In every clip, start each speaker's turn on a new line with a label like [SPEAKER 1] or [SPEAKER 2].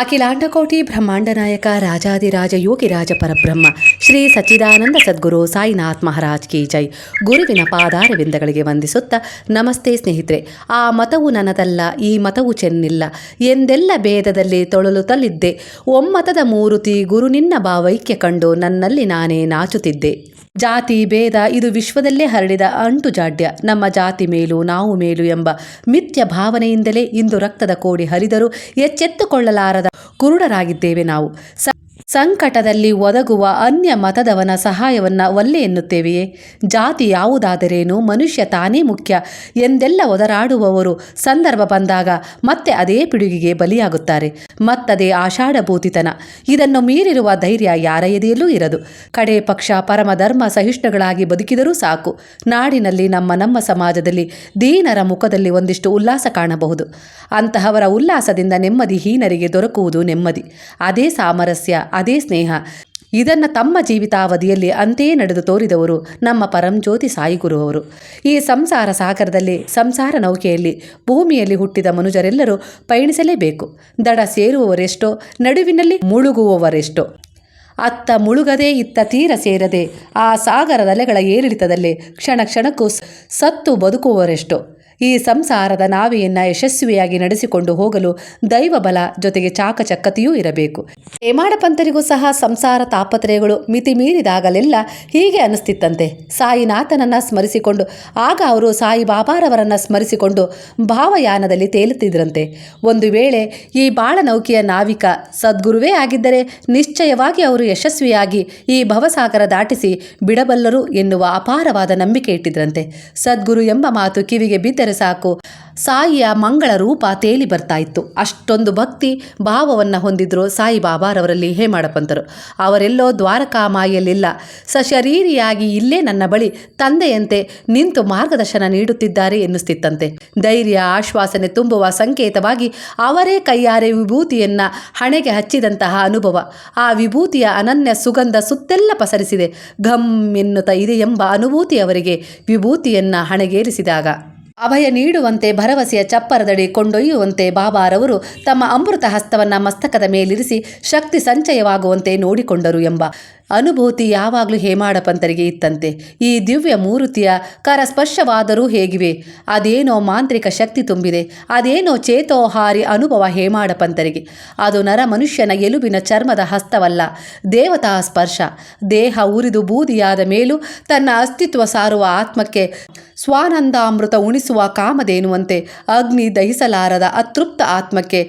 [SPEAKER 1] ಅಖಿಲಾಂಡಕೋಟಿ ಬ್ರಹ್ಮಾಂಡ ನಾಯಕ ರಾಜಾದಿರಾಜ ಯೋಗಿರಾಜ ಪರಬ್ರಹ್ಮ, ಶ್ರೀ ಸಚ್ಚಿದಾನಂದ ಸದ್ಗುರು ಸಾಯಿನಾಥ್ ಮಹಾರಾಜ್ ಕಿ ಜೈ. ಗುರುವಿನ ಪಾದಾರವಿಂದಗಳಿಗೆ ವಂದಿಸುತ್ತಾ, ನಮಸ್ತೆ ಸ್ನೇಹಿತರೆ. ಆ ಮತವು ನನ್ನದಲ್ಲ, ಈ ಮತವು ಚೆನ್ನಿಲ್ಲ. ಎಂದೆಲ್ಲ ಭೇದದಲ್ಲಿ ತೊಳಲುತ್ತಲಿದ್ದೆ ಒಮ್ಮತದ ಮೂರುತಿ ಗುರು ನಿನ್ನ ಭಾವೈಕ್ಯ ಕಂಡು ನನ್ನಲ್ಲಿ ನಾನೇ ನಾಚುತ್ತಿದ್ದೆ. ಜಾತಿ ಭೇದ, ಇದು ವಿಶ್ವದಲ್ಲೇ ಹರಡಿದ ಅಂಟು ಜಾಡ್ಯ. ನಮ್ಮ ಜಾತಿ ಮೇಲು, ನಾವು ಮೇಲು ಎಂಬ ಮಿಥ್ಯ ಭಾವನೆಯಿಂದಲೇ ಇಂದು ರಕ್ತದ ಕೋಡಿ ಹರಿದರೂ ಎಚ್ಚೆತ್ತುಕೊಳ್ಳಲಾರದ ಕುರುಡರಾಗಿದ್ದೇವೆ ನಾವು. ಸಂಕಟದಲ್ಲಿ ಒದಗುವ ಅನ್ಯ ಮತದವನ ಸಹಾಯವನ್ನು ಒಲ್ಲೆ ಎನ್ನುತ್ತೇವೆಯೇ? ಜಾತಿ ಯಾವುದಾದರೇನು? ಮನುಷ್ಯ ತಾನೇ ಮುಖ್ಯ ಎಂದೆಲ್ಲ ಒದರಾಡುವವರು? ಸಂದರ್ಭ ಬಂದಾಗ ಮತ್ತೆ ಅದೇ ಪಿಡುಗಿಗೆ ಬಲಿಯಾಗುತ್ತಾರೆ. ಮತ್ತದೇ ಆಷಾಢಭೂತಿತನ. ಇದನ್ನು ಮೀರಿರುವ ಧೈರ್ಯ ಯಾರ ಎದೆಯಲ್ಲೂ ಇರದು. ಕಡೆ ಪಕ್ಷ ಪರಮಧರ್ಮ ಸಹಿಷ್ಣುಗಳಾಗಿ ಬದುಕಿದರೂ ಸಾಕು. ನಾಡಿನಲ್ಲಿ ನಮ್ಮ ನಮ್ಮ ಸಮಾಜದಲ್ಲಿ ದೀನರ ಮುಖದಲ್ಲಿ ಒಂದಿಷ್ಟು ಉಲ್ಲಾಸ ಕಾಣಬಹುದು. ಅಂತಹವರ ಉಲ್ಲಾಸದಿಂದ ನೆಮ್ಮದಿ ಹೀನರಿಗೆ ದೊರಕುವುದು ನೆಮ್ಮದಿ. ಅದೇ ಸಾಮರಸ್ಯ ಅದೇ ಸ್ನೇಹ. ಇದನ್ನ ತಮ್ಮ ಜೀವಿತಾವಧಿಯಲ್ಲಿ ಅಂತೆಯೇ ನಡೆದು ತೋರಿದವರು ನಮ್ಮ ಪರಂಜ್ಯೋತಿ ಸಾಯಿಗುರು ಅವರು ಈ ಸಂಸಾರ ಸಾಗರದಲ್ಲಿ, ಸಂಸಾರ ನೌಕೆಯಲ್ಲಿ, ಭೂಮಿಯಲ್ಲಿ ಹುಟ್ಟಿದ ಮನುಜರೆಲ್ಲರೂ ಪಯಣಿಸಲೇಬೇಕು. ದಡ ಸೇರುವವರೆಷ್ಟೋ, ನಡುವಿನಲ್ಲಿ ಮುಳುಗುವವರೆಷ್ಟೋ. ಅತ್ತ ಮುಳುಗದೆ, ಇತ್ತ ತೀರ ಸೇರದೆ, ಆ ಸಾಗರದಲೆಗಳ ಏರಿಳಿತದಲ್ಲಿ ಕ್ಷಣ ಕ್ಷಣಕ್ಕೂ ಸತ್ತು ಬದುಕುವವರೆಷ್ಟೋ. ಈ ಸಂಸಾರದ ನಾವೆಯನ್ನ ಯಶಸ್ವಿಯಾಗಿ ನಡೆಸಿಕೊಂಡು ಹೋಗಲು ದೈವ ಬಲ ಜೊತೆಗೆ ಚಾಕಚಕ್ಕತೆಯೂ ಇರಬೇಕು. ಹೇಮಾಡ ಪಂತರಿಗೂ ಸಹ ಸಂಸಾರ ತಾಪತ್ರಯಗಳು ಮಿತಿ ಮೀರಿದಾಗಲೆಲ್ಲ ಹೀಗೆ ಅನಿಸ್ತಿತ್ತಂತೆ. ಸಾಯಿನಾಥನನ್ನ ಸ್ಮರಿಸಿಕೊಂಡು, ಆಗ ಅವರು ಸಾಯಿ ಬಾಬಾರವರನ್ನ ಸ್ಮರಿಸಿಕೊಂಡು ಭಾವಯಾನದಲ್ಲಿ ತೇಲುತ್ತಿದ್ರಂತೆ. ಒಂದು ವೇಳೆ ಈ ಬಾಳನೌಕೆಯ ನಾವಿಕ ಸದ್ಗುರುವೇ ಆಗಿದ್ದರೆ ನಿಶ್ಚಯವಾಗಿ ಅವರು ಯಶಸ್ವಿಯಾಗಿ ಈ ಭವಸಾಗರ ದಾಟಿಸಿ ಬಿಡಬಲ್ಲರು ಎನ್ನುವ ಅಪಾರವಾದ ನಂಬಿಕೆ ಇಟ್ಟಿದ್ರಂತೆ. ಸದ್ಗುರು ಎಂಬ ಮಾತು ಕಿವಿಗೆ ಬಿದ್ದರೆ ಸಾಕು. ಸಾಯಿಯ ಮಂಗಳ ರೂಪ ತೇಲಿ ಬರ್ತಾ ಇತ್ತು ಅಷ್ಟೊಂದು ಭಕ್ತಿ ಭಾವವನ್ನು ಹೊಂದಿದ್ರು ಸಾಯಿ ಬಾಬಾರವರಲ್ಲಿ ಹೇಮಾಡಪಂತರು. ಅವರೆಲ್ಲೋ ದ್ವಾರಕಾಮಾಯಿಯಲ್ಲಿಲ್ಲ. ಸಶರೀರಿಯಾಗಿ ಇಲ್ಲೇ ನನ್ನ ಬಳಿ ತಂದೆಯಂತೆ ನಿಂತು ಮಾರ್ಗದರ್ಶನ ನೀಡುತ್ತಿದ್ದಾರೆ ಎನ್ನಿಸ್ತಿತ್ತಂತೆ. ಧೈರ್ಯ, ಆಶ್ವಾಸನೆ ತುಂಬುವ ಸಂಕೇತವಾಗಿ ಅವರೇ ಕೈಯಾರೆ ವಿಭೂತಿಯನ್ನ ಹಣೆಗೆ ಹಚ್ಚಿದಂತಹ ಅನುಭವ. ಆ ವಿಭೂತಿಯ ಅನನ್ಯ ಸುಗಂಧ ಸುತ್ತೆಲ್ಲ ಪಸರಿಸಿದೆ. ಘಮ್ ಎನ್ನುತ್ತಾ ಇದೆ ಎಂಬ ಅನುಭೂತಿ ಅವರಿಗೆ ವಿಭೂತಿಯನ್ನ ಹಣೆಗೇರಿಸಿದಾಗ. ಅಭಯ ನೀಡುವಂತೆ ಭರವಸೆಯ ಚಪ್ಪರದಡಿ ಕೊಂಡೊಯ್ಯುವಂತೆ ಬಾಬಾರವರು ತಮ್ಮ ಅಮೃತ ಹಸ್ತವನ್ನ ಮಸ್ತಕದ ಮೇಲಿರಿಸಿ ಶಕ್ತಿ ಸಂಚಯವಾಗುವಂತೆ ನೋಡಿಕೊಂಡರು ಎಂಬ ಅನುಭೂತಿ ಯಾವಾಗಲೂ ಹೇಮಾಡಪಂತರಿಗೆ ಇತ್ತಂತೆ. ಈ ದಿವ್ಯ ಮೂರುತಿಯ ಕರಸ್ಪರ್ಶವಾದರೂ ಹೇಗಿವೆ? ಅದೇನೋ ಮಾಂತ್ರಿಕ ಶಕ್ತಿ ತುಂಬಿದೆ. ಅದೇನೋ ಚೇತೋಹಾರಿ ಅನುಭವ ಹೇಮಾಡಪಂತರಿಗೆ ಅದು ನರ ಮನುಷ್ಯನ ಎಲುಬಿನ ಚರ್ಮದ ಹಸ್ತವಲ್ಲ, ದೇವತಾ ಸ್ಪರ್ಶ. ದೇಹ ಉರಿದು ಬೂದಿಯಾದ ಮೇಲೂ ತನ್ನ ಅಸ್ತಿತ್ವ ಸಾರುವ ಆತ್ಮಕ್ಕೆ ಸ್ವಾನಂದಾಮೃತ ಉಣಿಸುವ ಕಾಮಧೇನುವಂತೆ ಅಗ್ನಿ ದಹಿಸಲಾರದ ಅತೃಪ್ತ ಆತ್ಮಕ್ಕೆ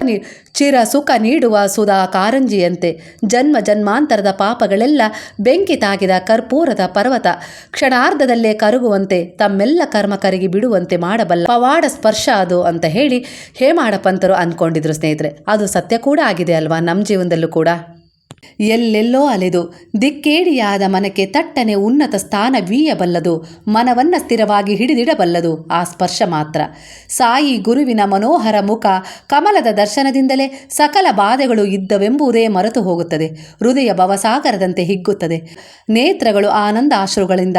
[SPEAKER 1] ಚಿರ ಸುಖ ನೀಡುವ ಸುಧಾ ಕಾರಂಜಿಯಂತೆ ಜನ್ಮ ಜನ್ಮಾಂತರದ ಪಾಪಗಳೆಲ್ಲ ಬೆಂಕಿ ತಾಗಿದ ಕರ್ಪೂರದ ಪರ್ವತ ಕ್ಷಣಾರ್ಧದಲ್ಲೇ ಕರಗುವಂತೆ ತಮ್ಮೆಲ್ಲ ಕರ್ಮ ಕರಗಿ ಬಿಡುವಂತೆ ಮಾಡಬಲ್ಲ ಪವಾಡ ಸ್ಪರ್ಶ ಅದು ಅಂತ ಹೇಳಿ ಹೇಮಾಡ ಪಂತರು ಅಂದ್ಕೊಂಡಿದ್ರು ಸ್ನೇಹಿತರೆ. ಅದು ಸತ್ಯ ಕೂಡ ಆಗಿದೆ ಅಲ್ವಾ? ನಮ್ಮ ಜೀವನದಲ್ಲೂ ಕೂಡ. ಎಲ್ಲೆಲ್ಲೋ ಅಲೆದು, ದಿಕ್ಕೇಡಿಯಾದ ಮನಕ್ಕೆ ತಟ್ಟನೆ ಉನ್ನತ ಸ್ಥಾನ ವೀಯಬಲ್ಲದು, ಮನವನ್ನ ಸ್ಥಿರವಾಗಿ ಹಿಡಿದಿಡಬಲ್ಲದು ಆ ಸ್ಪರ್ಶ ಮಾತ್ರ. ಸಾಯಿ ಗುರುವಿನ ಮನೋಹರ ಮುಖ ಕಮಲದ ದರ್ಶನದಿಂದಲೇ ಸಕಲ ಬಾಧೆಗಳು ಇದ್ದವೆಂಬುದೇ ಮರೆತು ಹೋಗುತ್ತದೆ. ಹೃದಯ ಭವಸಾಗರದಂತೆ ಹಿಗ್ಗುತ್ತದೆ. ನೇತ್ರಗಳು ಆನಂದ ಆಶ್ರುಗಳಿಂದ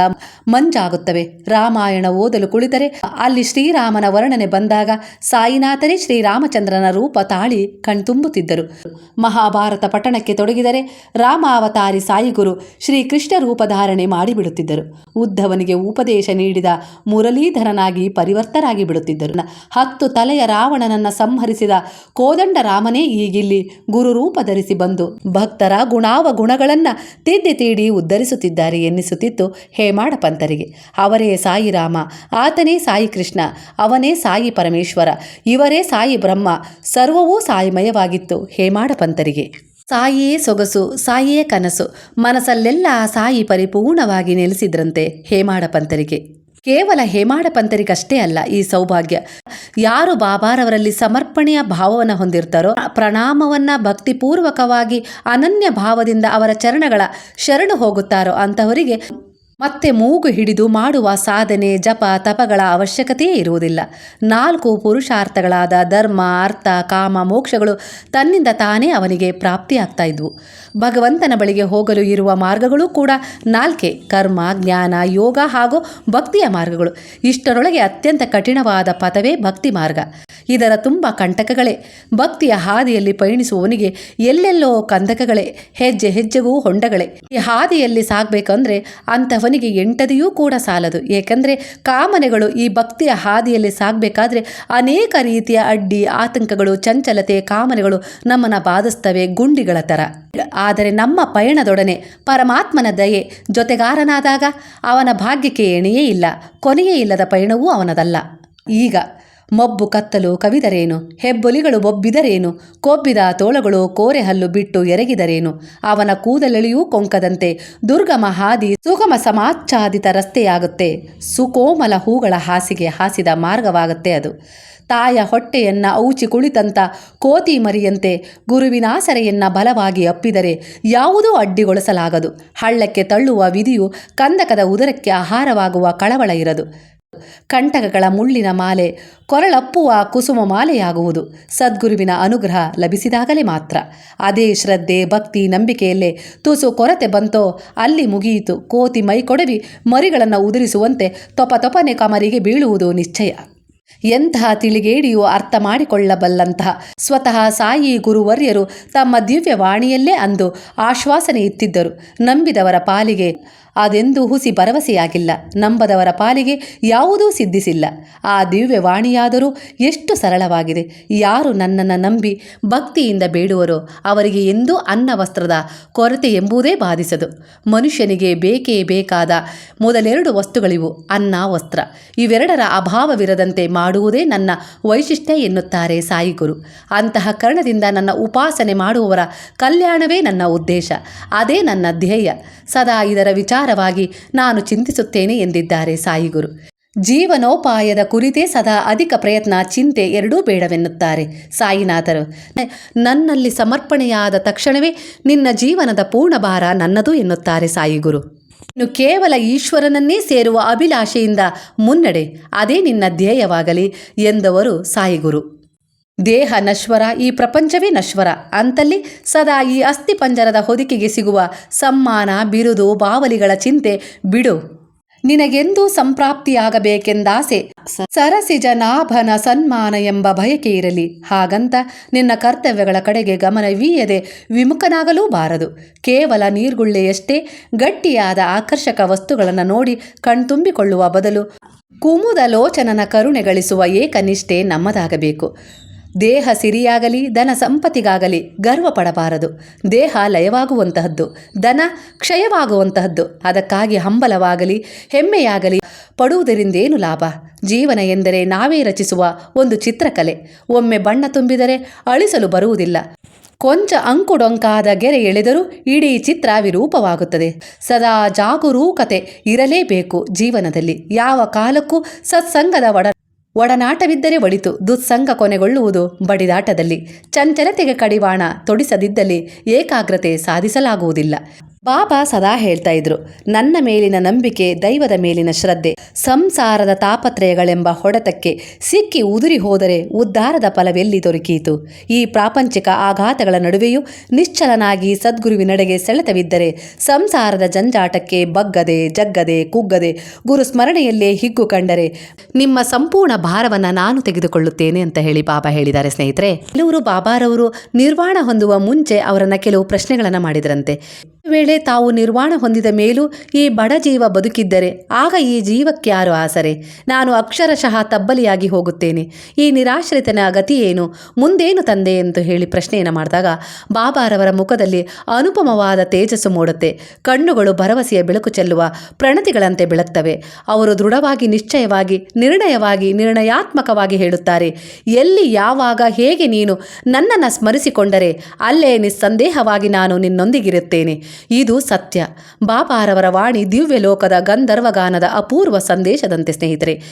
[SPEAKER 1] ಮಂಜಾಗುತ್ತವೆ. ರಾಮಾಯಣ ಓದಲು ಕುಳಿತರೆ ಅಲ್ಲಿ ಶ್ರೀರಾಮನ ವರ್ಣನೆ ಬಂದಾಗ ಸಾಯಿನಾಥರೇ ಶ್ರೀರಾಮಚಂದ್ರನ ರೂಪ ತಾಳಿ ಕಣ್ತುಂಬುತ್ತಿದ್ದರು. ಮಹಾಭಾರತ ಪಠಣಕ್ಕೆ ತೊಡಗಿದರೆ ರಾಮಾವತಾರಿ ಸಾಯಿಗುರು ಶ್ರೀಕೃಷ್ಣ ರೂಪಧಾರಣೆ ಮಾಡಿಬಿಡುತ್ತಿದ್ದರು. ಉದ್ಧವನಿಗೆ ಉಪದೇಶ ನೀಡಿದ ಮುರಳೀಧರನಾಗಿ ಪರಿವರ್ತರಾಗಿ ಬಿಡುತ್ತಿದ್ದರು. ಹತ್ತು ತಲೆಯ ರಾವಣನನ್ನ ಸಂಹರಿಸಿದ ಕೋದಂಡ ರಾಮನೇ ಈಗಿಲ್ಲಿ ಗುರು ರೂಪ ಧರಿಸಿ ಬಂದು ಭಕ್ತರ ಗುಣಾವ ಗುಣಗಳನ್ನ ತಿದ್ದಿ ತೀಡಿ ಉದ್ಧರಿಸುತ್ತಿದ್ದಾರೆ ಎನ್ನಿಸುತ್ತಿತ್ತು ಹೇಮಾಡ ಪಂತರಿಗೆ. ಅವರೇ ಸಾಯಿ ರಾಮ, ಆತನೇ ಸಾಯಿ ಕೃಷ್ಣ, ಅವನೇ ಸಾಯಿ ಪರಮೇಶ್ವರ, ಇವರೇ ಸಾಯಿ ಬ್ರಹ್ಮ, ಸರ್ವವೂ ಸಾಯಿಮಯವಾಗಿತ್ತು ಹೇಮಾಡ ಪಂತರಿಗೆ. ಸಾಯಿಯೇ ಸೊಗಸು ಸಾಯಿಯೇ ಕನಸು, ಮನಸ್ಸಲ್ಲೆಲ್ಲ ಸಾಯಿ ಪರಿಪೂರ್ಣವಾಗಿ ನೆಲೆಸಿದ್ರಂತೆ ಹೇಮಾಡ ಪಂತರಿಗೆ. ಕೇವಲ ಹೇಮಾಡ ಪಂತರಿಗಷ್ಟೇ ಅಲ್ಲ, ಈ ಸೌಭಾಗ್ಯ. ಯಾರು ಬಾಬಾರವರಲ್ಲಿ ಸಮರ್ಪಣೆಯ ಭಾವವನ್ನು ಹೊಂದಿರ್ತಾರೋ, ಪ್ರಣಾಮವನ್ನ ಭಕ್ತಿಪೂರ್ವಕವಾಗಿ ಅನನ್ಯ ಭಾವದಿಂದ ಅವರ ಚರಣಗಳ ಶರಣು ಹೋಗುತ್ತಾರೋ ಅಂತಹವರಿಗೆ ಮತ್ತೆ ಮೂಗು ಹಿಡಿದು ಮಾಡುವ ಸಾಧನೆ, ಜಪ, ತಪಗಳ ಅವಶ್ಯಕತೆಯೇ ಇರುವುದಿಲ್ಲ. ನಾಲ್ಕು ಪುರುಷಾರ್ಥಗಳಾದ ಧರ್ಮ, ಅರ್ಥ, ಕಾಮ, ಮೋಕ್ಷಗಳು ತನ್ನಿಂದ ತಾನೇ ಅವನಿಗೆ ಪ್ರಾಪ್ತಿಯಾಗ್ತಾ ಇದ್ವು. ಭಗವಂತನ ಬಳಿಗೆ ಹೋಗಲು ಇರುವ ಮಾರ್ಗಗಳು ಕೂಡ ನಾಲ್ಕೆ. ಕರ್ಮ, ಜ್ಞಾನ, ಯೋಗ ಹಾಗೂ ಭಕ್ತಿಯ ಮಾರ್ಗಗಳು. ಇಷ್ಟರೊಳಗೆ ಅತ್ಯಂತ ಕಠಿಣವಾದ ಪಥವೇ ಭಕ್ತಿ ಮಾರ್ಗ. ಇದರ ತುಂಬ ಕಂಟಕಗಳೇ. ಭಕ್ತಿಯ ಹಾದಿಯಲ್ಲಿ ಪಯಣಿಸುವವನಿಗೆ ಎಲ್ಲೆಲ್ಲೋ ಕಂದಕಗಳೇ. ಹೆಜ್ಜೆ ಹೆಜ್ಜೆಗೂ ಹೊಂಡಗಳೇ. ಈ ಹಾದಿಯಲ್ಲಿ ಸಾಗಬೇಕಂದ್ರೆ ಅಂಥವನಿಗೆ ಎಂಟದೆಯೂ ಕೂಡ ಸಾಲದು. ಏಕೆಂದರೆ ಕಾಮನೆಗಳು ಈ ಭಕ್ತಿಯ ಹಾದಿಯಲ್ಲಿ ಸಾಗಬೇಕಾದ್ರೆ ಅನೇಕ ರೀತಿಯ ಅಡ್ಡಿ, ಆತಂಕಗಳು, ಚಂಚಲತೆ, ಕಾಮನೆಗಳು ನಮ್ಮನ್ನು ಬಾಧಿಸ್ತವೆ ಗುಂಡಿಗಳ ಥರ. ಆದರೆ ನಮ್ಮ ಪಯಣದೊಡನೆ ಪರಮಾತ್ಮನ ದಯೆ ಜೊತೆಗಾರನಾದಾಗ ಅವನ ಭಾಗ್ಯಕ್ಕೆ ಎಣೆಯೇ ಇಲ್ಲ. ಕೊನೆಯೇ ಇಲ್ಲದ ಪಯಣವೂ ಅವನದಲ್ಲ. ಈಗ ಮೊಬ್ಬು ಕತ್ತಲು ಕವಿದರೇನು? ಹೆಬ್ಬೊಲಿಗಳು ಬೊಬ್ಬಿದರೇನು? ಕೊಬ್ಬಿದ ತೋಳಗಳು ಕೋರೆ ಹಲ್ಲು ಬಿಟ್ಟು ಎರಗಿದರೇನು? ಅವನ ಕೂದಲೆಳೆಯೂ ಕೊಂಕದಂತೆ ದುರ್ಗಮ ಹಾದಿ ಸುಗಮ ಸಮಾಚ್ಛಾದಿತ ರಸ್ತೆಯಾಗುತ್ತೆ. ಸುಕೋಮಲ ಹೂಗಳ ಹಾಸಿಗೆ ಹಾಸಿದ ಮಾರ್ಗವಾಗುತ್ತೆ ಅದು. ತಾಯ ಹೊಟ್ಟೆಯನ್ನ ಔಚಿ ಕುಳಿತಂತ ಕೋತಿ ಮರಿಯಂತೆ ಗುರುವಿನಾಸರೆಯನ್ನ ಬಲವಾಗಿ ಅಪ್ಪಿದರೆ ಯಾವುದೂ ಅಡ್ಡಿಗೊಳಿಸಲಾಗದು. ಹಳ್ಳಕ್ಕೆ ತಳ್ಳುವ ವಿಧಿಯು ಕಂದಕದ ಉದರಕ್ಕೆ ಆಹಾರವಾಗುವ ಕಳವಳ ಇರದು. ಕಂಟಕಗಳ ಮುಳ್ಳಿನ ಮಾಲೆ ಕೊರಳಪ್ಪುವ ಕುಸುಮ ಮಾಲೆಯಾಗುವುದು. ಸದ್ಗುರುವಿನ ಅನುಗ್ರಹ ಲಭಿಸಿದಾಗಲೇ ಮಾತ್ರ. ಅದೇ ಶ್ರದ್ಧೆ, ಭಕ್ತಿ, ನಂಬಿಕೆಯಲ್ಲೇ ತುಸು ಕೊರತೆ ಬಂತೋ, ಅಲ್ಲಿ ಮುಗಿಯಿತು. ಕೋತಿ ಮೈಕೊಡವಿ ಮರಿಗಳನ್ನು ಉದುರಿಸುವಂತೆ ತೊಪತೊಪನೆ ಕಮರಿಗೆ ಬೀಳುವುದು ನಿಶ್ಚಯ. ಎಂತಹ ತಿಳಿಗೇಡಿಯು ಅರ್ಥ ಮಾಡಿಕೊಳ್ಳಬಲ್ಲಂತಹ ಸ್ವತಃ ಸಾಯಿ ಗುರುವರ್ಯರು ತಮ್ಮ ದಿವ್ಯವಾಣಿಯಲ್ಲೇ ಅಂದು ಆಶ್ವಾಸನೆ ಇತ್ತಿದ್ದರು. ನಂಬಿದವರ ಪಾಲಿಗೆ ಅದೆಂದೂ ಹುಸಿ ಭರವಸೆಯಾಗಿಲ್ಲ. ನಂಬದವರ ಪಾಲಿಗೆ ಯಾವುದೂ ಸಿದ್ಧಿಸಿಲ್ಲ. ಆ ದಿವ್ಯವಾಣಿಯಾದರೂ ಎಷ್ಟು ಸರಳವಾಗಿದೆ. ಯಾರು ನನ್ನನ್ನು ನಂಬಿ ಭಕ್ತಿಯಿಂದ ಬೇಡುವರೋ ಅವರಿಗೆ ಎಂದೂ ಅನ್ನ ವಸ್ತ್ರದ ಕೊರತೆ ಎಂಬುದೇ ಬಾಧಿಸದು. ಮನುಷ್ಯನಿಗೆ ಬೇಕೇ ಬೇಕಾದ ಮೊದಲೆರಡು ವಸ್ತುಗಳಿವು ಅನ್ನ, ವಸ್ತ್ರ. ಇವೆರಡರ ಅಭಾವವಿರದಂತೆ ಮಾಡುವುದೇ ನನ್ನ ವೈಶಿಷ್ಟ್ಯ ಎನ್ನುತ್ತಾರೆ ಸಾಯಿಗುರು. ಅಂತಹ ಕರ್ಣದಿಂದ ನನ್ನ ಉಪಾಸನೆ ಮಾಡುವವರ ಕಲ್ಯಾಣವೇ ನನ್ನ ಉದ್ದೇಶ. ಅದೇ ನನ್ನ ಧ್ಯೇಯ. ಸದಾ ಇದರ ವಿಚಾರವಾಗಿ ನಾನು ಚಿಂತಿಸುತ್ತೇನೆ ಎಂದಿದ್ದಾರೆ ಸಾಯಿಗುರು. ಜೀವನೋಪಾಯದ ಕುರಿತೇ ಸದಾ ಅಧಿಕ ಪ್ರಯತ್ನ, ಚಿಂತೆ ಎರಡೂ ಬೇಡವೆನ್ನುತ್ತಾರೆ. ಸಾಯಿನಾಥರು ನನ್ನಲ್ಲಿ ಸಮರ್ಪಣೆಯಾದ ತಕ್ಷಣವೇ ನಿನ್ನ ಜೀವನದ ಪೂರ್ಣ ಭಾರ ನನ್ನದು ಎನ್ನುತ್ತಾರೆ ಸಾಯಿಗುರು. ಇನ್ನು ಕೇವಲ ಈಶ್ವರನನ್ನೇ ಸೇರುವ ಅಭಿಲಾಷೆಯಿಂದ ಮುನ್ನಡೆ, ಅದೇ ನಿನ್ನ ಧ್ಯೇಯವಾಗಲಿ ಎಂದವರು ಸಾಯಿಗುರು. ದೇಹ ನಶ್ವರ, ಈ ಪ್ರಪಂಚವೇ ನಶ್ವರ. ಅಂತಲ್ಲಿ ಸದಾ ಈ ಅಸ್ಥಿಪಂಜರದ ಹೊದಿಕೆಗೆ ಸಿಗುವ ಸಮ್ಮಾನ, ಬಿರುದು, ಬಾವಲಿಗಳ ಚಿಂತೆ ಬಿಡು. ನಿನಗೆಂದೂ ಸಂಪ್ರಾಪ್ತಿಯಾಗಬೇಕೆಂದಾಸೆ ಸರಸಿಜ ನಾಭನ ಸನ್ಮಾನ ಎಂಬ ಬಯಕೆ ಇರಲಿ. ಹಾಗಂತ ನಿನ್ನ ಕರ್ತವ್ಯಗಳ ಕಡೆಗೆ ಗಮನವೀಯದೆ ವಿಮುಖನಾಗಲೂ ಬಾರದು ಕೇವಲ ನೀರ್ಗುಳ್ಳೆಯಷ್ಟೇ ಗಟ್ಟಿಯಾದ ಆಕರ್ಷಕ ವಸ್ತುಗಳನ್ನು ನೋಡಿ ಕಣ್ತುಂಬಿಕೊಳ್ಳುವ ಬದಲು ಕುಮುದ ಲೋಚನನ ಕರುಣೆ ಏಕನಿಷ್ಠೆ ನಮ್ಮದಾಗಬೇಕು. ದೇಹ ಸಿರಿಯಾಗಲಿ, ಧನ ಸಂಪತ್ತಿಗಾಗಲಿ ಗರ್ವ ಪಡಬಾರದು ದೇಹ ಲಯವಾಗುವಂತಹದ್ದು, ಧನ ಕ್ಷಯವಾಗುವಂತಹದ್ದು, ಅದಕ್ಕಾಗಿ ಹಂಬಲವಾಗಲಿ, ಹೆಮ್ಮೆಯಾಗಲಿ ಪಡುವುದರಿಂದೇನು ಲಾಭ? ಜೀವನ ಎಂದರೆ ನಾವೇ ರಚಿಸುವ ಒಂದು ಚಿತ್ರಕಲೆ. ಒಮ್ಮೆ ಬಣ್ಣ ತುಂಬಿದರೆ ಅಳಿಸಲು ಬರುವುದಿಲ್ಲ. ಕೊಂಚ ಅಂಕುಡೊಂಕಾದ ಗೆರೆ ಎಳೆದರೂ ಇಡೀ ಚಿತ್ರ ವಿರೂಪವಾಗುತ್ತದೆ. ಸದಾ ಜಾಗರೂಕತೆ ಇರಲೇಬೇಕು ಜೀವನದಲ್ಲಿ. ಯಾವ ಕಾಲಕ್ಕೂ ಸತ್ಸಂಗದ ಒಡ ಒಡನಾಟವಿದ್ದರೆ ಒಳಿತು ದುಸ್ಸಂಗ ಕೊನೆಗೊಳ್ಳುವುದು ಬಡಿದಾಟದಲ್ಲಿ. ಚಂಚಲತೆಗೆ ಕಡಿವಾಣ ತೊಡಿಸದಿದ್ದಲ್ಲಿ ಏಕಾಗ್ರತೆ ಸಾಧಿಸಲಾಗುವುದಿಲ್ಲ. ಬಾಬಾ ಸದಾ ಹೇಳ್ತಾ ಇದ್ರು, ನನ್ನ ಮೇಲಿನ ನಂಬಿಕೆ ದೈವದ ಮೇಲಿನ ಶ್ರದ್ಧೆ. ಸಂಸಾರದ ತಾಪತ್ರಯಗಳೆಂಬ ಹೊಡೆತಕ್ಕೆ ಸಿಕ್ಕಿ ಉದುರಿ ಹೋದರೆ ಉದ್ಧಾರದ ಫಲವೆಲ್ಲಿ ದೊರಕೀತು? ಈ ಪ್ರಾಪಂಚಿಕ ಆಘಾತಗಳ ನಡುವೆಯೂ ನಿಶ್ಚಲನಾಗಿ ಸದ್ಗುರುವಿನಡೆಗೆ ಸೆಳೆತವಿದ್ದರೆ ಸಂಸಾರದ ಜಂಜಾಟಕ್ಕೆ ಬಗ್ಗದೆ, ಜಗ್ಗದೆ, ಕುಗ್ಗದೆ ಗುರು ಸ್ಮರಣೆಯಲ್ಲೇ ಹಿಗ್ಗು ಕಂಡರೆ ನಿಮ್ಮ ಸಂಪೂರ್ಣ ಭಾರವನ್ನು ನಾನು ತೆಗೆದುಕೊಳ್ಳುತ್ತೇನೆ ಅಂತ ಹೇಳಿ ಬಾಬಾ ಹೇಳಿದ್ದಾರೆ ಸ್ನೇಹಿತರೆ. ಕೆಲವರು ಬಾಬಾರವರು ನಿರ್ವಾಣ ಹೊಂದುವ ಮುಂಚೆ ಅವರನ್ನ ಕೆಲವು ಪ್ರಶ್ನೆಗಳನ್ನು ಮಾಡಿದ್ರಂತೆ. ವೇಳೆ ತಾವು ನಿರ್ವಾಣ ಹೊಂದಿದ ಮೇಲೂ ಈ ಬಡ ಜೀವ ಬದುಕಿದ್ದರೆ ಆಗ ಈ ಜೀವಕ್ಕೆ ಯಾರು ಆಸರೆ? ನಾನು ಅಕ್ಷರಶಃ ತಬ್ಬಲಿಯಾಗಿ ಹೋಗುತ್ತೇನೆ. ಈ ನಿರಾಶ್ರಿತನ ಗತಿಯೇನು ಮುಂದೇನು ತಂದೆ ಎಂದು ಹೇಳಿ ಪ್ರಶ್ನೆಯನ್ನು ಮಾಡಿದಾಗ, ಬಾಬಾರವರ ಮುಖದಲ್ಲಿ ಅನುಪಮವಾದ ತೇಜಸ್ಸು ಮೂಡುತ್ತೆ. ಕಣ್ಣುಗಳು ಭರವಸೆಯ ಬೆಳಕು ಚೆಲ್ಲುವ ಪ್ರಣತಿಗಳಂತೆ ಬೆಳಗ್ತವೆ. ಅವರು ದೃಢವಾಗಿ ನಿಶ್ಚಯವಾಗಿ, ನಿರ್ಣಯವಾಗಿ, ನಿರ್ಣಯಾತ್ಮಕವಾಗಿ ಹೇಳುತ್ತಾರೆ, ಎಲ್ಲಿ, ಯಾವಾಗ, ಹೇಗೆ ನೀನು ನನ್ನನ್ನು ಸ್ಮರಿಸಿಕೊಂಡರೆ ಅಲ್ಲೇ ನಿಸ್ಸಂದೇಹವಾಗಿ ನಾನು ನಿನ್ನೊಂದಿಗಿರುತ್ತೇನೆ. ಇದು ಸತ್ಯ. ಬಾಬಾರವರ ವಾಣಿ ದಿವ್ಯ ಲೋಕದ ಗಂಧರ್ವಗಾನದ ಅಪೂರ್ವ ಸಂದೇಶದಂತೆ ಸ್ನೇಹಿತರೆ.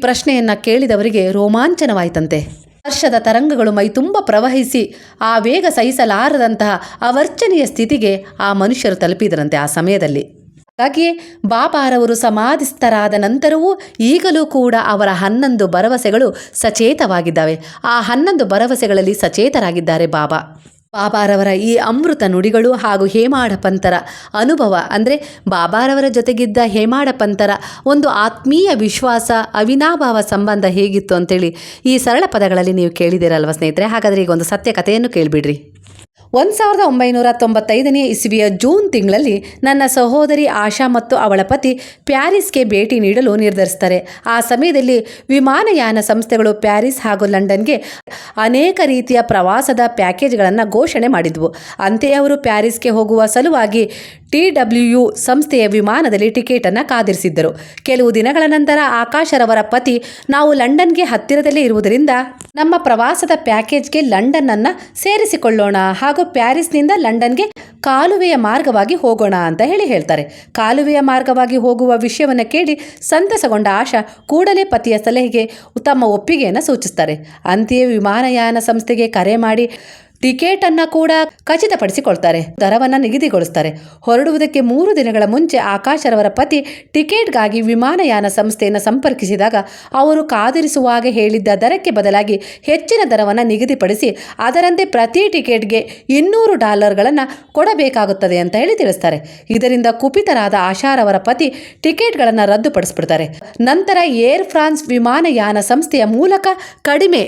[SPEAKER 1] ಪ್ರಶ್ನೆಯನ್ನ ಕೇಳಿದವರಿಗೆ ರೋಮಾಂಚನವಾಯಿತಂತೆ. ವರ್ಷದ ತರಂಗಗಳು ಮೈತುಂಬ ಪ್ರವಹಿಸಿ, ಆ ವೇಗ ಸಹಿಸಲಾರದಂತಹ ಅವರ್ಚನೀಯ ಸ್ಥಿತಿಗೆ ಆ ಮನುಷ್ಯರು ತಲುಪಿದರಂತೆ ಆ ಸಮಯದಲ್ಲಿ. ಹಾಗೆಯೇ ಬಾಬಾರವರು ಸಮಾಧಿಸ್ಥರಾದ ನಂತರವೂ ಈಗಲೂ ಕೂಡ ಅವರ ಹನ್ನೊಂದು ಭರವಸೆಗಳು ಸಚೇತವಾಗಿದ್ದಾವೆ. ಆ ಹನ್ನೊಂದು ಭರವಸೆಗಳಲ್ಲಿ ಸಚೇತರಾಗಿದ್ದಾರೆ ಬಾಬಾ. ಬಾಬಾರವರ ಈ ಅಮೃತ ನುಡಿಗಳು ಹಾಗೂ ಹೇಮಾಡ ಪಂಥರ ಅನುಭವ ಅಂದರೆ ಬಾಬಾರವರ ಜೊತೆಗಿದ್ದ ಹೇಮಾಡ ಪಂತರ ಒಂದು ಆತ್ಮೀಯ ವಿಶ್ವಾಸ, ಅವಿನಾಭಾವ ಸಂಬಂಧ ಹೇಗಿತ್ತು ಅಂತೇಳಿ ಈ ಸರಳ ಪದಗಳಲ್ಲಿ ನೀವು ಕೇಳಿದಿರಲ್ವ ಸ್ನೇಹಿತರೆ? ಹಾಗಾದರೆ ಈಗ ಒಂದು ಸತ್ಯ ಕಥೆಯನ್ನು ಕೇಳಿಬಿಡ್ರಿ. ಒಂದು ಸಾವಿರದ ಒಂಬೈನೂರ ತೊಂಬತ್ತೈದನೇ ಇಸವಿಯ ಜೂನ್ ತಿಂಗಳಲ್ಲಿ ನನ್ನ ಸಹೋದರಿ ಆಶಾ ಮತ್ತು ಅವಳ ಪತಿ ಪ್ಯಾರಿಸ್ಗೆ ಭೇಟಿ ನೀಡಲು ನಿರ್ಧರಿಸ್ತಾರೆ ಆ ಸಮಯದಲ್ಲಿ ವಿಮಾನಯಾನ ಸಂಸ್ಥೆಗಳು ಪ್ಯಾರಿಸ್ ಹಾಗೂ ಲಂಡನ್ಗೆ ಅನೇಕ ರೀತಿಯ ಪ್ರವಾಸದ ಪ್ಯಾಕೇಜ್ಗಳನ್ನು ಘೋಷಣೆ ಮಾಡಿದ್ವು. ಅಂತೆಯೇ ಅವರು ಪ್ಯಾರಿಸ್ಗೆ ಹೋಗುವ ಸಲುವಾಗಿ ಟಿ ಡಬ್ಲ್ಯೂ ಸಂಸ್ಥೆಯ ವಿಮಾನದಲ್ಲಿ ಟಿಕೆಟನ್ನು ಕಾದಿರಿಸಿದ್ದರು. ಕೆಲವು ದಿನಗಳ ನಂತರ ಆಕಾಶರವರ ಪತಿ, ನಾವು ಲಂಡನ್ಗೆ ಹತ್ತಿರದಲ್ಲೇ ಇರುವುದರಿಂದ ನಮ್ಮ ಪ್ರವಾಸದ ಪ್ಯಾಕೇಜ್ಗೆ ಲಂಡನ್ನನ್ನು ಸೇರಿಸಿಕೊಳ್ಳೋಣ ಹಾಗೂ ಪ್ಯಾರಿಸ್ನಿಂದ ಲಂಡನ್ಗೆ ಕಾಲುವೆಯ ಮಾರ್ಗವಾಗಿ ಹೋಗೋಣ ಅಂತ ಹೇಳಿ ಹೇಳ್ತಾರೆ. ಕಾಲುವೆಯ ಮಾರ್ಗವಾಗಿ ಹೋಗುವ ವಿಷಯವನ್ನು ಕೇಳಿ ಸಂತಸಗೊಂಡ ಆಶಾ ಕೂಡಲೇ ಪತಿಯ ಸಲಹೆಗೆ ತಮ್ಮ ಒಪ್ಪಿಗೆಯನ್ನು ಸೂಚಿಸ್ತಾರೆ. ಅಂತೆಯೇ ವಿಮಾನಯಾನ ಸಂಸ್ಥೆಗೆ ಕರೆ ಮಾಡಿ ಟಿಕೆಟನ್ನು ಕೂಡ ಖಚಿತಪಡಿಸಿಕೊಳ್ತಾರೆ. ದರವನ್ನು ನಿಗದಿಗೊಳಿಸ್ತಾರೆ. ಹೊರಡುವುದಕ್ಕೆ ಮೂರು ದಿನಗಳ ಮುಂಚೆ ಆಕಾಶರವರ ಪತಿ ಟಿಕೆಟ್ಗಾಗಿ ವಿಮಾನಯಾನ ಸಂಸ್ಥೆಯನ್ನು ಸಂಪರ್ಕಿಸಿದಾಗ ಅವರು ಕಾದಿರಿಸುವಾಗ ಹೇಳಿದ್ದ ದರಕ್ಕೆ ಬದಲಾಗಿ ಹೆಚ್ಚಿನ ದರವನ್ನು ನಿಗದಿಪಡಿಸಿ ಅದರಂತೆ ಪ್ರತಿ ಟಿಕೆಟ್ಗೆ ಇನ್ನೂರು ಡಾಲರ್ಗಳನ್ನು ಕೊಡಬೇಕಾಗುತ್ತದೆ ಅಂತ ಹೇಳಿ ತಿಳಿಸ್ತಾರೆ. ಇದರಿಂದ ಕುಪಿತರಾದ ಆಶಾರವರ ಪತಿ ಟಿಕೆಟ್ಗಳನ್ನು ರದ್ದುಪಡಿಸ್ಬಿಡ್ತಾರೆ. ನಂತರ ಏರ್ ಫ್ರಾನ್ಸ್ ವಿಮಾನಯಾನ ಸಂಸ್ಥೆಯ ಮೂಲಕ ಕಡಿಮೆ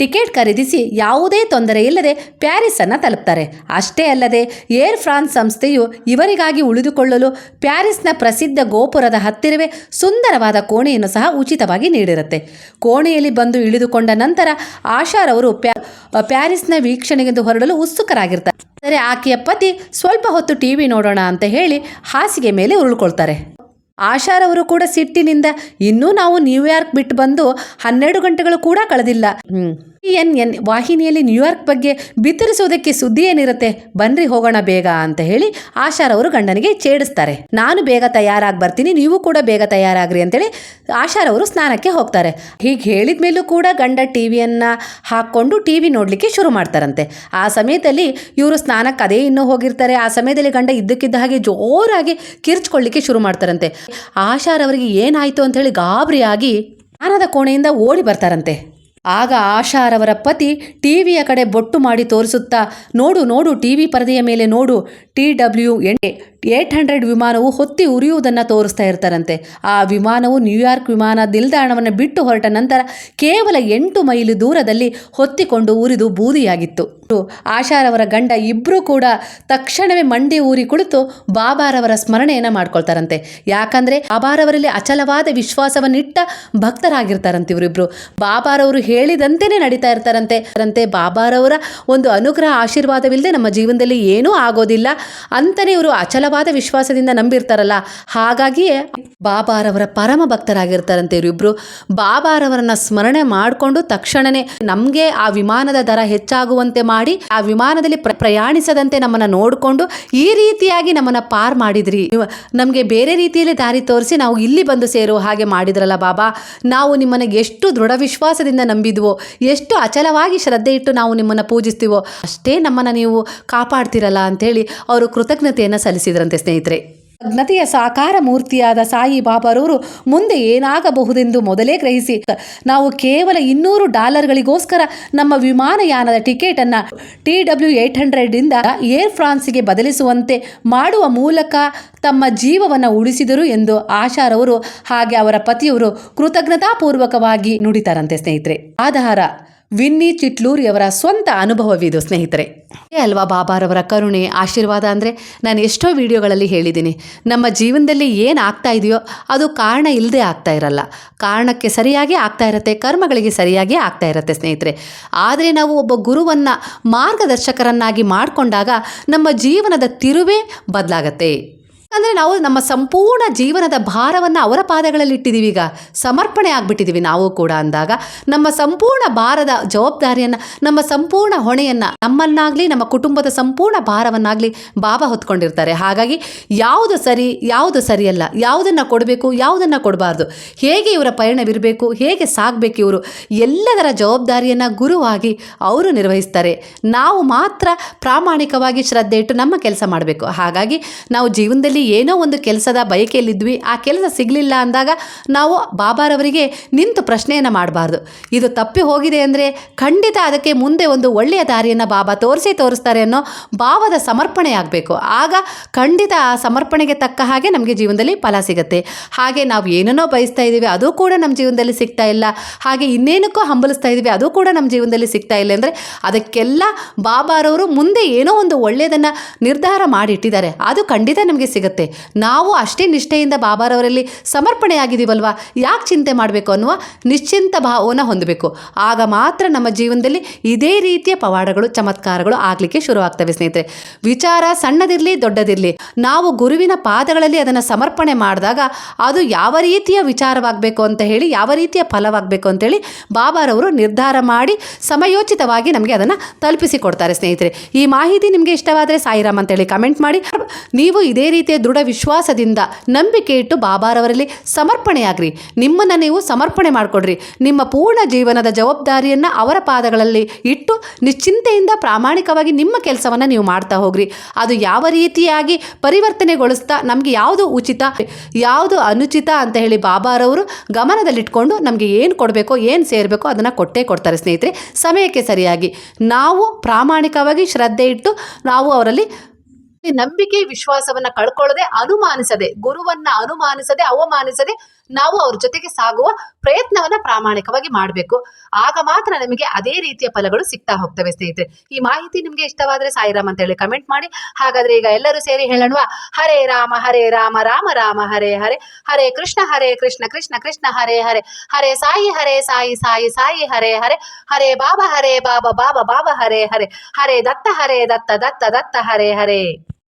[SPEAKER 1] ಟಿಕೆಟ್ ಖರೀದಿಸಿ ಯಾವುದೇ ತೊಂದರೆ ಇಲ್ಲದೆ ಪ್ಯಾರಿಸ್ ಅನ್ನು ತಲುಪ್ತಾರೆ. ಅಷ್ಟೇ ಅಲ್ಲದೆ, ಏರ್ ಫ್ರಾನ್ಸ್ ಸಂಸ್ಥೆಯು ಇವರಿಗಾಗಿ ಉಳಿದುಕೊಳ್ಳಲು ಪ್ಯಾರಿಸ್ನ ಪ್ರಸಿದ್ಧ ಗೋಪುರದ ಹತ್ತಿರವೇ ಸುಂದರವಾದ ಕೋಣೆಯನ್ನು ಸಹ ಉಚಿತವಾಗಿ ನೀಡಿರುತ್ತೆ. ಕೋಣೆಯಲ್ಲಿ ಬಂದು ಇಳಿದುಕೊಂಡ ನಂತರ ಆಶಾರವರು ಪ್ಯಾ, ಪ್ಯಾರಿಸ್ನ ವೀಕ್ಷಣೆಗೆಂದು ಹೊರಡಲು ಉತ್ಸುಕರಾಗಿರ್ತಾರೆ. ಆದರೆ ಆಕೆಯ ಪತಿ, ಸ್ವಲ್ಪ ಹೊತ್ತು ಟಿವಿ ನೋಡೋಣ ಅಂತ ಹೇಳಿ ಹಾಸಿಗೆ ಮೇಲೆ ಉರುಳ್ಕೊಳ್ತಾರೆ. ಆಶಾರವರು ಕೂಡ ಸಿಟ್ಟಿನಿಂದ ಇನ್ನೂ ನಾವು ನ್ಯೂಯಾರ್ಕ್ ಬಿಟ್ಟು ಬಂದು ಹನ್ನೆರಡು ಗಂಟೆಗಳು ಕೂಡ ಕಳೆದಿಲ್ಲ. ಎನ್ ಎನ್ ವಾಹಿನಿಯಲ್ಲಿ ನ್ಯೂಯಾರ್ಕ್ ಬಗ್ಗೆ ಬಿತ್ತರಿಸೋದಕ್ಕೆ ಸುದ್ದಿ ಏನಿರುತ್ತೆ? ಬನ್ರಿ ಹೋಗೋಣ ಬೇಗ ಅಂತ ಹೇಳಿ ಆಶಾರವರು ಗಂಡನಿಗೆ ಛೇಡಿಸ್ತಾರೆ. ನಾನು ಬೇಗ ತಯಾರಾಗಿ ಬರ್ತೀನಿ, ನೀವು ಕೂಡ ಬೇಗ ತಯಾರಾಗ್ರಿ ಅಂತೇಳಿ ಆಶಾರವರು ಸ್ನಾನಕ್ಕೆ ಹೋಗ್ತಾರೆ. ಹೀಗೆ ಹೇಳಿದ ಮೇಲೂ ಕೂಡ ಗಂಡ ಟಿವಿಯನ್ನು ಹಾಕ್ಕೊಂಡು ಟಿ ವಿ ನೋಡಲಿಕ್ಕೆ ಶುರು ಮಾಡ್ತಾರಂತೆ. ಆ ಸಮಯದಲ್ಲಿ ಇವರು ಸ್ನಾನಕ್ಕೆ ಅದೇ ಇನ್ನೂ ಹೋಗಿರ್ತಾರೆ. ಆ ಸಮಯದಲ್ಲಿ ಗಂಡ ಇದ್ದಕ್ಕಿದ್ದ ಹಾಗೆ ಜೋರಾಗಿ ಕಿರ್ಚ್ಕೊಳ್ಳಿಕ್ಕೆ ಶುರು ಮಾಡ್ತಾರಂತೆ. ಆಶಾರವರಿಗೆ ಏನಾಯಿತು ಹೇಳಿ ಗಾಬರಿಯಾಗಿ ಸ್ನಾನದ ಕೋಣೆಯಿಂದ ಓಡಿ ಬರ್ತಾರಂತೆ. ಆಗ ಆಶಾರವರ ಪತಿ ಟಿವಿಯ ಕಡೆ ಬೊಟ್ಟು ಮಾಡಿ ತೋರಿಸುತ್ತಾ, ನೋಡು ನೋಡು, ಟಿವಿ ಪರದೆಯ ಮೇಲೆ ನೋಡು T W N eight hundred ವಿಮಾನವು ಹೊತ್ತಿ ಉರಿಯುವುದನ್ನು ತೋರಿಸ್ತಾ ಇರ್ತಾರಂತೆ. ಆ ವಿಮಾನವು ನ್ಯೂಯಾರ್ಕ್ ವಿಮಾನ ನಿಲ್ದಾಣವನ್ನು ಬಿಟ್ಟು ಹೊರಟ ನಂತರ ಕೇವಲ ಎಂಟು ಮೈಲು ದೂರದಲ್ಲಿ ಹೊತ್ತಿಕೊಂಡು ಉರಿದು ಬೂದಿಯಾಗಿತ್ತು. ಆಶಾರವರ ಗಂಡ ಇಬ್ಬರೂ ಕೂಡ ತಕ್ಷಣವೇ ಮಂಡಿ ಊರಿ ಕುಳಿತು ಬಾಬಾರವರ ಸ್ಮರಣೆಯನ್ನು ಮಾಡ್ಕೊಳ್ತಾರಂತೆ. ಯಾಕಂದರೆ ಬಾಬಾರವರಲ್ಲಿ ಅಚಲವಾದ ವಿಶ್ವಾಸವನ್ನಿಟ್ಟ ಭಕ್ತರಾಗಿರ್ತಾರಂತೆ ಇವರಿಬ್ಬರು ಬಾಬಾರವರು ಹೇಳಿದಂತೆಯೇ ನಡೀತಾ ಇರ್ತಾರಂತೆ. ಬಾಬಾರವರ ಒಂದು ಅನುಗ್ರಹ ಆಶೀರ್ವಾದವಿಲ್ಲದೆ ನಮ್ಮ ಜೀವನದಲ್ಲಿ ಏನೂ ಆಗೋದಿಲ್ಲ. ಅಂತಲೇ ಇವರು ಅಚಲವಾದ ವಿಶ್ವಾಸದಿಂದ ನಂಬಿರ್ತಾರಲ್ಲ. ಹಾಗಾಗಿಯೇ ಬಾಬಾರವರ ಪರಮ ಭಕ್ತರಾಗಿರ್ತಾರಂತೆ ಇವರಿಬ್ರು ಬಾಬಾರವರನ್ನ ಸ್ಮರಣೆ ಮಾಡಿಕೊಂಡು ತಕ್ಷಣನೇ ನಮಗೆ ಆ ವಿಮಾನದ ದರ ಹೆಚ್ಚಾಗುವಂತೆ ಮಾಡಿ, ಆ ವಿಮಾನದಲ್ಲಿ ಪ್ರ- ಪ್ರಯಾಣಿಸದಂತೆ ನಮ್ಮನ್ನು ನೋಡಿಕೊಂಡು ಈ ರೀತಿಯಾಗಿ ನಮ್ಮನ್ನು ಪಾರ್ ಮಾಡಿದ್ರಿ. ನಮಗೆ ಬೇರೆ ರೀತಿಯಲ್ಲಿ ದಾರಿ ತೋರಿಸಿ ನಾವು ಇಲ್ಲಿ ಬಂದು ಸೇರುವ ಹಾಗೆ ಮಾಡಿದ್ರಲ್ಲ ಬಾಬಾ. ನಾವು ನಿಮ್ಮನ್ನು ಎಷ್ಟು ದೃಢ ವಿಶ್ವಾಸದಿಂದ ನಂಬಿದ್ವೋ, ಎಷ್ಟು ಅಚಲವಾಗಿ ಶ್ರದ್ಧೆ ಇಟ್ಟು ನಾವು ನಿಮ್ಮನ್ನು ಪೂಜಿಸ್ತೀವೋ, ಅಷ್ಟೇ ನಮ್ಮನ್ನು ನೀವು ಕಾಪಾಡ್ತೀರಲ್ಲ ಅಂತೇಳಿ ಅವರು ಕೃತಜ್ಞತೆಯನ್ನು ಸಲ್ಲಿಸಿದ್ರಂತೆ ಸ್ನೇಹಿತರೆ. ಜ್ಞತೆಯ ಸಾಕಾರ ಮೂರ್ತಿಯಾದ ಸಾಯಿ ಬಾಬಾರವರು ಮುಂದೆ ಏನಾಗಬಹುದೆಂದು ಮೊದಲೇ ಗ್ರಹಿಸಿ, ನಾವು ಕೇವಲ ಇನ್ನೂರು ಡಾಲರ್ಗಳಿಗೋಸ್ಕರ ನಮ್ಮ ವಿಮಾನಯಾನದ ಟಿಕೆಟನ್ನು ಟಿ ಡಬ್ಲ್ಯೂ ಏಟ್ ಹಂಡ್ರೆಡಿಂದ ಏರ್ ಫ್ರಾನ್ಸ್ಗೆ ಬದಲಿಸುವಂತೆ ಮಾಡುವ ಮೂಲಕ ತಮ್ಮ ಜೀವವನ್ನು ಉಳಿಸಿದರು ಎಂದು ಆಶಾರವರು ಹಾಗೆ ಅವರ ಪತಿಯವರು ಕೃತಜ್ಞತಾಪೂರ್ವಕವಾಗಿ ನುಡಿತಾರಂತೆ ಸ್ನೇಹಿತರೆ. ಆಧಾರ ವಿನ್ನಿ ಚಿಟ್ಲೂರಿಯವರ ಸ್ವಂತ ಅನುಭವವಿದು, ಸ್ನೇಹಿತರೆ. ಅಲ್ವಾ ಬಾಬಾರವರ ಕರುಣೆ, ಆಶೀರ್ವಾದ ಅಂದರೆ ನಾನು ಎಷ್ಟೋ ವಿಡಿಯೋಗಳಲ್ಲಿ ಹೇಳಿದ್ದೀನಿ. ನಮ್ಮ ಜೀವನದಲ್ಲಿ ಏನು ಆಗ್ತಾ ಇದೆಯೋ ಅದು ಕಾರಣ ಇಲ್ಲದೆ ಆಗ್ತಾ ಇರಲ್ಲ. ಕಾರಣಕ್ಕೆ ಸರಿಯಾಗಿ ಆಗ್ತಾ ಇರುತ್ತೆ, ಕರ್ಮಗಳಿಗೆ ಸರಿಯಾಗಿ ಆಗ್ತಾ ಇರುತ್ತೆ, ಸ್ನೇಹಿತರೆ. ಆದರೆ ನಾವು ಒಬ್ಬ ಗುರುವನ್ನು ಮಾರ್ಗದರ್ಶಕರನ್ನಾಗಿ ಮಾಡಿಕೊಂಡಾಗ ನಮ್ಮ ಜೀವನದ ತಿರುವೇ ಬದಲಾಗತ್ತೆ. ಅಂದರೆ ನಾವು ನಮ್ಮ ಸಂಪೂರ್ಣ ಜೀವನದ ಭಾರವನ್ನು ಅವರ ಪಾದಗಳಲ್ಲಿ ಇಟ್ಟಿದ್ದೀವಿ ಈಗ. ಸಮರ್ಪಣೆ ಆಗಿಬಿಟ್ಟಿದ್ದೀವಿ ನಾವು ಕೂಡ ಅಂದಾಗ. ನಮ್ಮ ಸಂಪೂರ್ಣ ಭಾರದ ಜವಾಬ್ದಾರಿಯನ್ನು, ನಮ್ಮ ಸಂಪೂರ್ಣ ಹೊಣೆಯನ್ನು, ನಮ್ಮನ್ನಾಗಲಿ, ನಮ್ಮ ಕುಟುಂಬದ ಸಂಪೂರ್ಣ ಭಾರವನ್ನಾಗಲಿ ಬಾಬಾ ಹೊತ್ಕೊಂಡಿರ್ತಾರೆ. ಹಾಗಾಗಿ ಯಾವುದು ಸರಿ, ಯಾವುದು ಸರಿಯಲ್ಲ, ಯಾವುದನ್ನು ಕೊಡಬೇಕು, ಯಾವುದನ್ನು ಕೊಡಬಾರ್ದು, ಹೇಗೆ ಇವರ ಪಯಣವಿರಬೇಕು, ಹೇಗೆ ಸಾಗಬೇಕು ಇವರು, ಎಲ್ಲದರ ಜವಾಬ್ದಾರಿಯನ್ನು ಗುರುವಾಗಿ ಅವರು ನಿರ್ವಹಿಸ್ತಾರೆ. ನಾವು ಮಾತ್ರ ಪ್ರಾಮಾಣಿಕವಾಗಿ ಶ್ರದ್ಧೆ ಇಟ್ಟು ನಮ್ಮ ಕೆಲಸ ಮಾಡಬೇಕು. ಹಾಗಾಗಿ ನಾವು ಜೀವನದಲ್ಲಿ ಏನೋ ಒಂದು ಕೆಲಸದ ಬಯಕೆಯಲ್ಲಿದ್ವಿ, ಆ ಕೆಲಸ ಸಿಗಲಿಲ್ಲ ಅಂದಾಗ ನಾವು ಬಾಬಾರವರಿಗೆ ನಿಂತು ಪ್ರಶ್ನೆಯನ್ನು ಮಾಡಬಾರ್ದು. ಇದು ತಪ್ಪಿ ಹೋಗಿದೆ ಅಂದರೆ ಖಂಡಿತ ಅದಕ್ಕೆ ಮುಂದೆ ಒಂದು ಒಳ್ಳೆಯ ದಾರಿಯನ್ನು ಬಾಬಾ ತೋರಿಸಿ ತೋರಿಸ್ತಾರೆ ಅನ್ನೋ ಭಾವದ ಸಮರ್ಪಣೆ ಆಗಬೇಕು. ಆಗ ಖಂಡಿತ ಆ ಸಮರ್ಪಣೆಗೆ ತಕ್ಕ ಹಾಗೆ ನಮಗೆ ಜೀವನದಲ್ಲಿ ಫಲ ಸಿಗುತ್ತೆ. ಹಾಗೆ ನಾವು ಏನನ್ನೋ ಬಯಸ್ತಾ ಇದ್ದೀವಿ, ಅದು ಕೂಡ ನಮ್ಮ ಜೀವನದಲ್ಲಿ ಸಿಗ್ತಾ ಇಲ್ಲ. ಹಾಗೆ ಇನ್ನೇನಕ್ಕೋ ಹಂಬಲಿಸ್ತಾ ಇದ್ದೀವಿ, ಅದು ಕೂಡ ನಮ್ಮ ಜೀವನದಲ್ಲಿ ಸಿಗ್ತಾ ಇಲ್ಲ ಅಂದರೆ ಅದಕ್ಕೆಲ್ಲ ಬಾಬಾರವರು ಮುಂದೆ ಏನೋ ಒಂದು ಒಳ್ಳೆಯದನ್ನು ನಿರ್ಧಾರ ಮಾಡಿಟ್ಟಿದ್ದಾರೆ. ಅದು ಖಂಡಿತ ನಮಗೆ ಸಿಗುತ್ತೆ. ನಾವು ಅಷ್ಟೇ ನಿಷ್ಠೆಯಿಂದ ಬಾಬಾರವರಲ್ಲಿ ಸಮರ್ಪಣೆಯಾಗಿದ್ದೀವಲ್ವ? ಯಾಕೆ ಚಿಂತೆ ಮಾಡಬೇಕು ಅನ್ನುವ ನಿಶ್ಚಿಂತ ಭಾವವನ್ನು ಹೊಂದಬೇಕು. ಆಗ ಮಾತ್ರ ನಮ್ಮ ಜೀವನದಲ್ಲಿ ಇದೇ ರೀತಿಯ ಪವಾಡಗಳು, ಚಮತ್ಕಾರಗಳು ಆಗಲಿಕ್ಕೆ ಶುರುವಾಗ್ತವೆ ಸ್ನೇಹಿತರೆ. ವಿಚಾರ ಸಣ್ಣದಿರಲಿ, ದೊಡ್ಡದಿರಲಿ, ನಾವು ಗುರುವಿನ ಪಾದಗಳಲ್ಲಿ ಅದನ್ನು ಸಮರ್ಪಣೆ ಮಾಡಿದಾಗ ಅದು ಯಾವ ರೀತಿಯ ವಿಚಾರವಾಗಬೇಕು ಅಂತ ಹೇಳಿ, ಯಾವ ರೀತಿಯ ಫಲವಾಗಬೇಕು ಅಂತೇಳಿ ಬಾಬಾರವರು ನಿರ್ಧಾರ ಮಾಡಿ ಸಮಯೋಚಿತವಾಗಿ ನಮಗೆ ಅದನ್ನು ತಲುಪಿಸಿಕೊಡ್ತಾರೆ ಸ್ನೇಹಿತರೆ. ಈ ಮಾಹಿತಿ ನಿಮಗೆ ಇಷ್ಟವಾದರೆ ಸಾಯಿರಾಮ್ ಅಂತೇಳಿ ಕಮೆಂಟ್ ಮಾಡಿ. ನೀವು ಇದೇ ರೀತಿಯ ದೃಢ ವಿಶ್ವಾಸದಿಂದ ನಂಬಿಕೆ ಇಟ್ಟು ಬಾಬಾರವರಲ್ಲಿ ಸಮರ್ಪಣೆಯಾಗ್ರಿ. ನಿಮ್ಮನ್ನು ನೀವು ಸಮರ್ಪಣೆ ಮಾಡಿಕೊಡ್ರಿ. ನಿಮ್ಮ ಪೂರ್ಣ ಜೀವನದ ಜವಾಬ್ದಾರಿಯನ್ನು ಅವರ ಪಾದಗಳಲ್ಲಿ ಇಟ್ಟು ನಿಶ್ಚಿಂತೆಯಿಂದ ಪ್ರಾಮಾಣಿಕವಾಗಿ ನಿಮ್ಮ ಕೆಲಸವನ್ನು ನೀವು ಮಾಡ್ತಾ ಹೋಗ್ರಿ. ಅದು ಯಾವ ರೀತಿಯಾಗಿ ಪರಿವರ್ತನೆಗೊಳಿಸ್ತಾ ನಮಗೆ ಯಾವುದು ಉಚಿತ, ಯಾವುದು ಅನುಚಿತ ಅಂತ ಹೇಳಿ ಬಾಬಾರವರು ಗಮನದಲ್ಲಿಟ್ಕೊಂಡು ನಮಗೆ ಏನು ಕೊಡಬೇಕೋ, ಏನು ಸೇರಬೇಕೋ ಅದನ್ನು ಕೊಟ್ಟೇ ಕೊಡ್ತಾರೆ ಸ್ನೇಹಿತರೆ. ಸಮಯಕ್ಕೆ ಸರಿಯಾಗಿ. ನಾವು ಪ್ರಾಮಾಣಿಕವಾಗಿ ಶ್ರದ್ಧೆ ಇಟ್ಟು ನಾವು ಅವರಲ್ಲಿ ನಂಬಿಕೆ ವಿಶ್ವಾಸವನ್ನ ಕಳ್ಕೊಳ್ಳದೆ ಅನುಮಾನಿಸದೆ ಗುರುವನ್ನ ಅನುಮಾನಿಸದೆ ಅವಮಾನಿಸದೆ ನಾವು ಅವ್ರ ಜೊತೆಗೆ ಸಾಗುವ ಪ್ರಯತ್ನವನ್ನ ಪ್ರಾಮಾಣಿಕವಾಗಿ ಮಾಡಬೇಕು. ಆಗ ಮಾತ್ರ ನಿಮಗೆ ಅದೇ ರೀತಿಯ ಫಲಗಳು ಸಿಗ್ತಾ ಹೋಗ್ತವೆ ಸ್ನೇಹಿತರೆ. ಈ ಮಾಹಿತಿ ನಿಮಗೆ ಇಷ್ಟವಾದ್ರೆ ಸಾಯಿರಾಮ್ ಅಂತ ಹೇಳಿ ಕಮೆಂಟ್ ಮಾಡಿ. ಹಾಗಾದ್ರೆ ಈಗ ಎಲ್ಲರೂ ಸೇರಿ ಹೇಳೋಣ. ಹರೇ ರಾಮ ಹರೇ ರಾಮ ರಾಮ ರಾಮ, ಹರೇ ಹರೇ ಹರೇ ಕೃಷ್ಣ ಹರೇ ಕೃಷ್ಣ ಕೃಷ್ಣ ಕೃಷ್ಣ, ಹರೇ ಹರೇ ಹರೇ ಸಾಯಿ ಹರೇ ಸಾಯಿ ಸಾಯಿ ಸಾಯಿ, ಹರೇ ಹರೇ ಹರೇ ಬಾಬಾ ಹರೇ ಬಾಬಾ ಬಾಬಾ ಬಾಬಾ, ಹರೇ ಹರೇ ಹರೇ ದತ್ತ ಹರೇ ದತ್ತ ದತ್ತ ದತ್ತ, ಹರೇ ಹರೇ.